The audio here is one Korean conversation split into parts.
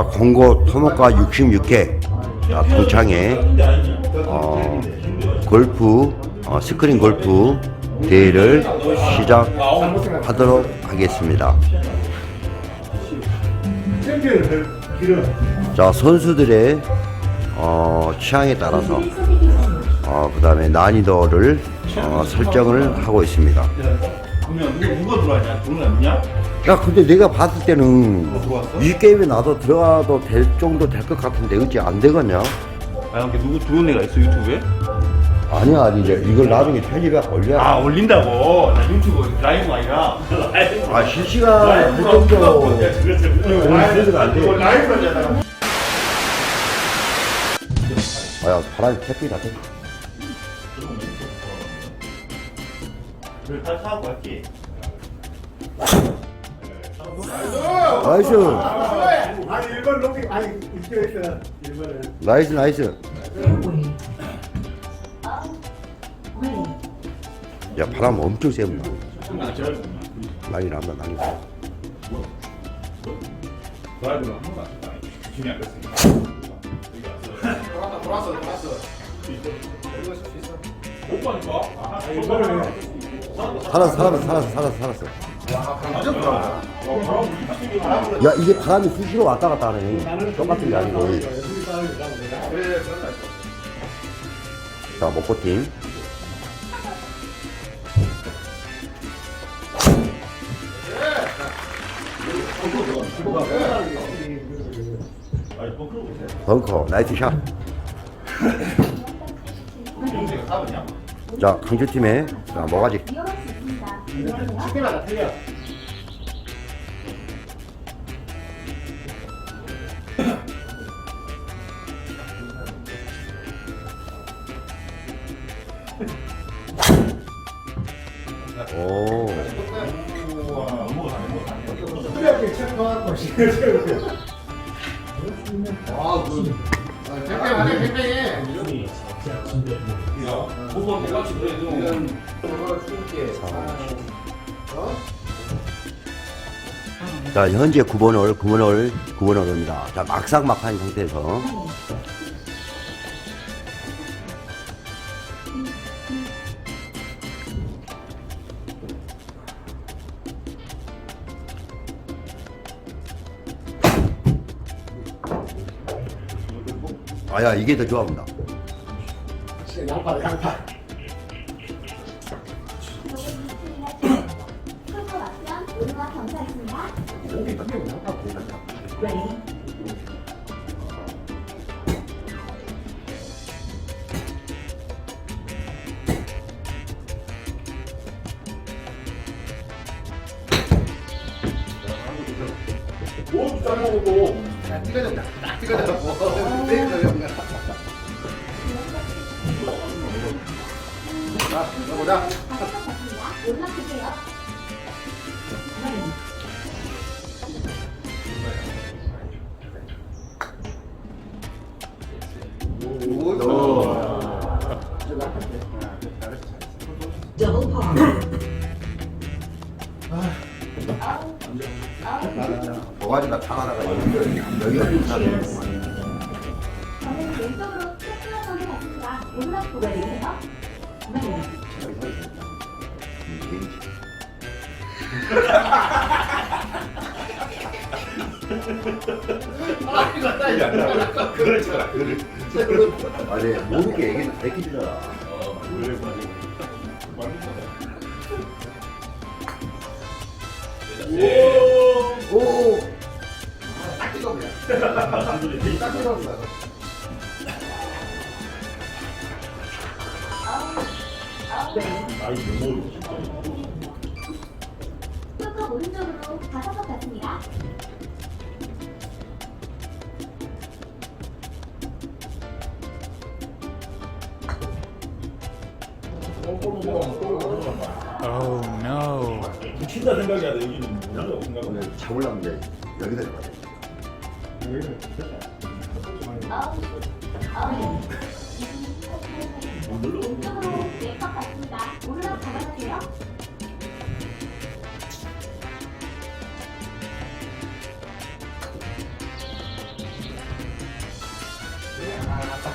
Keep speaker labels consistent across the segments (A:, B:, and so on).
A: 자, 공고 토목과 66회 자, 동창회 어, 골프 어, 스크린 골프 대회를 시작하도록 하겠습니다. 자, 선수들의 어, 취향에 따라서 어, 그 다음에 난이도를 어, 설정을 하고 있습니다.
B: 그러면 누가 누가 들어왔냐? 돈은 없냐?
A: 야, 근데 내가 봤을 때는
B: 들어왔어?
A: 이 게임에 나도 들어가도 될 정도 될 것 같은데 어찌 안 되겠냐?
B: 아, 이게 누구 들어온 애가 있어 유튜브에?
A: 아니야, 아니 이제 이걸 나중에 편집해 올려.
B: 아 올린다고? 나 유튜브 라이브가 아니라 라이브.
A: 아, 실시간 할 정도 공수가 안 돼.
B: 라이브 하잖아.
A: 아, 야, 바람이 태풍이다, 태 풍.
B: 다 사고 갈게.
A: 나이스,
C: 아니 일본 로비 아니 이쪽에서 일본은
A: 나이스, 나이스. 야, 바람 엄청 셉니다. 난리 난다, 난리 난다.
B: 라이브는 한번 중요한 거 있으니까.
A: 살았어, 살았어, 살았어, 살았어, 살았어. 야, 이게 바람이 수시로 왔다 갔다 하네. 똑같은 게 아니고. 자, 목포팀. 벙커, 나이스 샷. 자, 강주팀의 자, 뭐가지? 오. 자, 현재 9번 홀, 9번 홀, 9번 홀입니다. 자, 막상막한 상태에서. 아야, 이게 더 좋아합니 다.
C: 양파다 양파 보인다 오 잘먹고 야 찍어졌다 딱 찍어졌다 자 보자
A: 도가지가 타가다가 여기가 불타네.
B: 그렇지 않아. 그래.
A: 아니, 모르게 얘기 다 얘기해주잖아. 오!
C: 딱 찍어 그냥 딱 찍었어
D: 풀컵 오른쪽으로 다섯 컵 같습니다.
E: Oh no.
B: 친다 생각이야. 여기는 뭐라고 생각하면.
A: 잡으려면 이제 여기다 잡아야 돼.
D: 왼쪽으로 네컵 같습니다. 오르락 잡아주세요.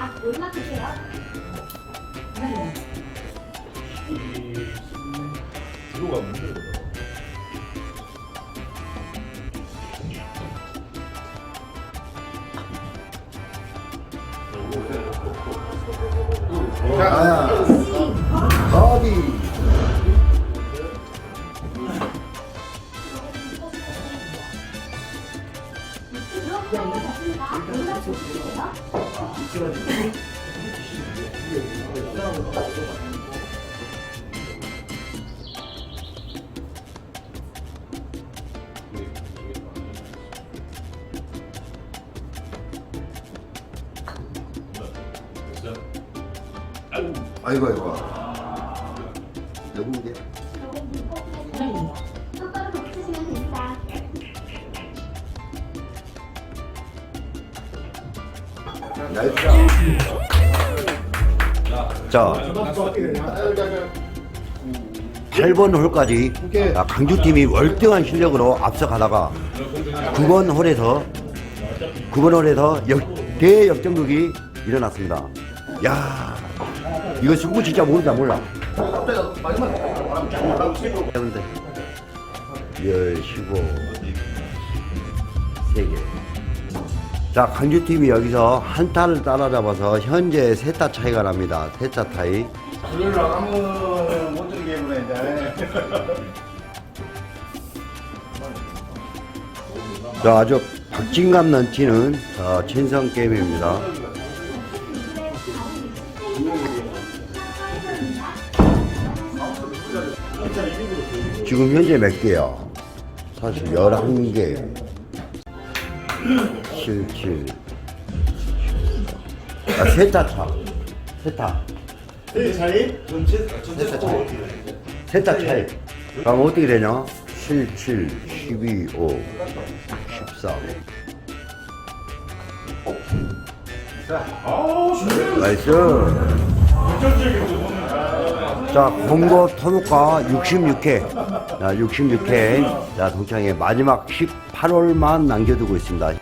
C: 한번
D: 갔습니다. 오르막 주세요.
C: 아 아이고 아이고 누구게
D: 똑바로 멈추시면 됩니다.
A: 자, 8번 홀까지 아, 강주팀이 월등한 실력으로 앞서가다가 9번 홀에서 9번 홀에서 역, 대역전극이 일어났습니다. 야, 이거 승부 진짜 모른다 몰라. 여러분들, 15, 3개. 자, 강주 팀이 여기서 한 타를 따라잡아서 현재 세 타 차이가 납니다. 세타 차이.
C: 불을 나가면 못 들게 해보네
A: 자, 아주 박진감 넘치는 어, 친선 게임입니다. 지금 현재 몇 개야? 사실 11개. 77. 아, 세타 차. 세타.
C: 차이?
A: 세타 차이. 세타 차이. 그럼 어떻게 되냐? 77, 12, 5, 14. 나이스. 자, 본거 토목과 66회. 자, 66회. 자, 동창의 마지막 18홀만 남겨두고 있습니다.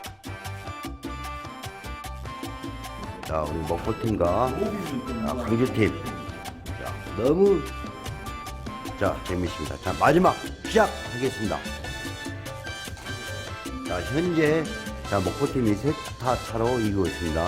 A: 자, 우리 먹보팀과 자, 강주팀. 자, 너무 자, 재밌습니다. 자, 마지막 시작하겠습니다. 자, 현재 자, 목포팀이 세타 차로 이기고 있습니다.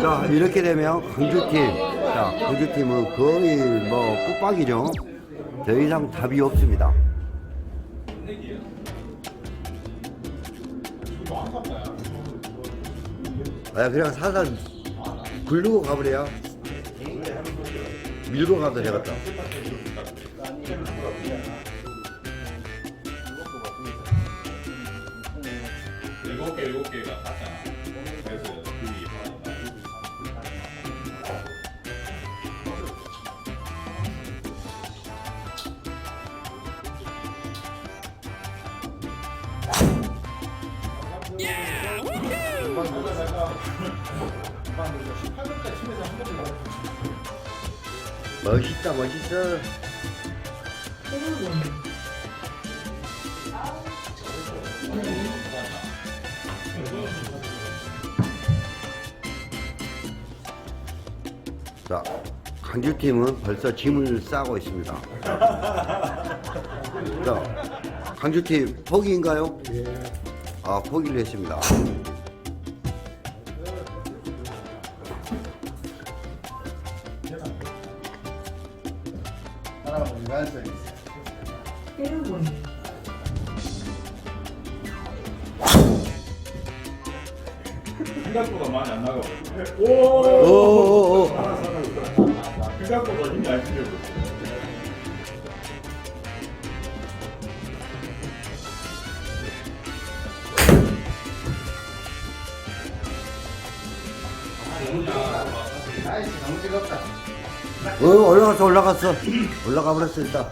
A: 자, 이렇게 되면 강주팀. 자, 강주팀은 거의 뭐 끝박이죠. 더 이상 답이 없습니다. 아, 그냥 사살 굴르고 가버려요. 밀고 가도 되겠다.
B: 일곱 개 일곱 개가 같잖아. 그래서 둘이 하니까.
A: 멋있다, 멋있어. 자, 강주팀은 벌써 짐을 싸고 있습니다. 자, 강주팀 포기인가요? 아, 포기를 했습니다.
B: 생각보다 많이 안 나가.
A: 오오오
B: 생각보다 힘이 안 실려.
C: 나이스 너무 즐겁다.
A: 어, 올라갔어 올라갔어. 올라가 버렸어 일단.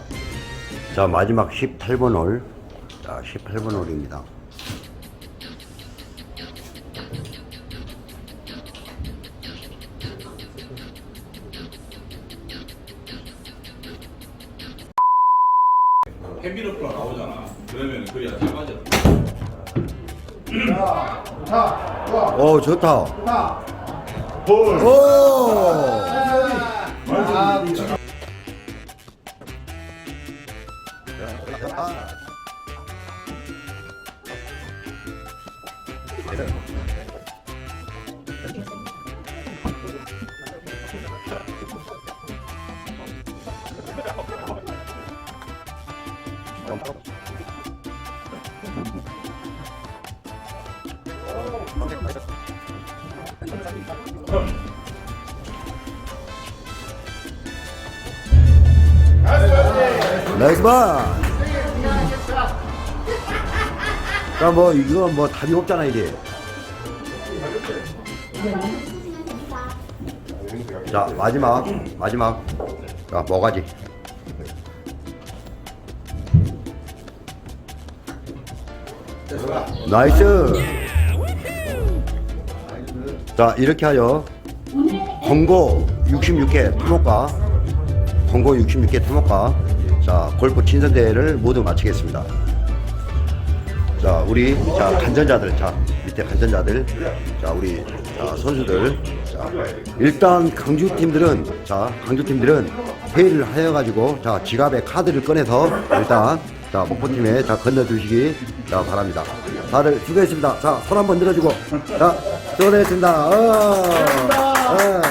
A: 자 마지막 18번 홀 자 18번 홀입니다 오 좋다
C: 좋다.
A: 오
C: 아,
A: 나이스 반. 자뭐 이거 뭐 답이 없잖아 이게. 자 마지막 마지막. 자 뭐가지? 나이스 자 이렇게 하여 권고 66회 토목과 권고 66회 토목과 자 골프 친선대회를 모두 마치겠습니다. 자 우리 자 간전자들 자 밑에 간전자들 자 우리 자 선수들 자 일단 강주 팀들은 자 강주 팀들은 회의를 하여 가지고 자 지갑에 카드를 꺼내서 일단 자 목포팀에 자 건너주시기 자 바랍니다. 다들 수고했습니다. 자손 한번 들어주고. 자 수고했습니다. 어, 어.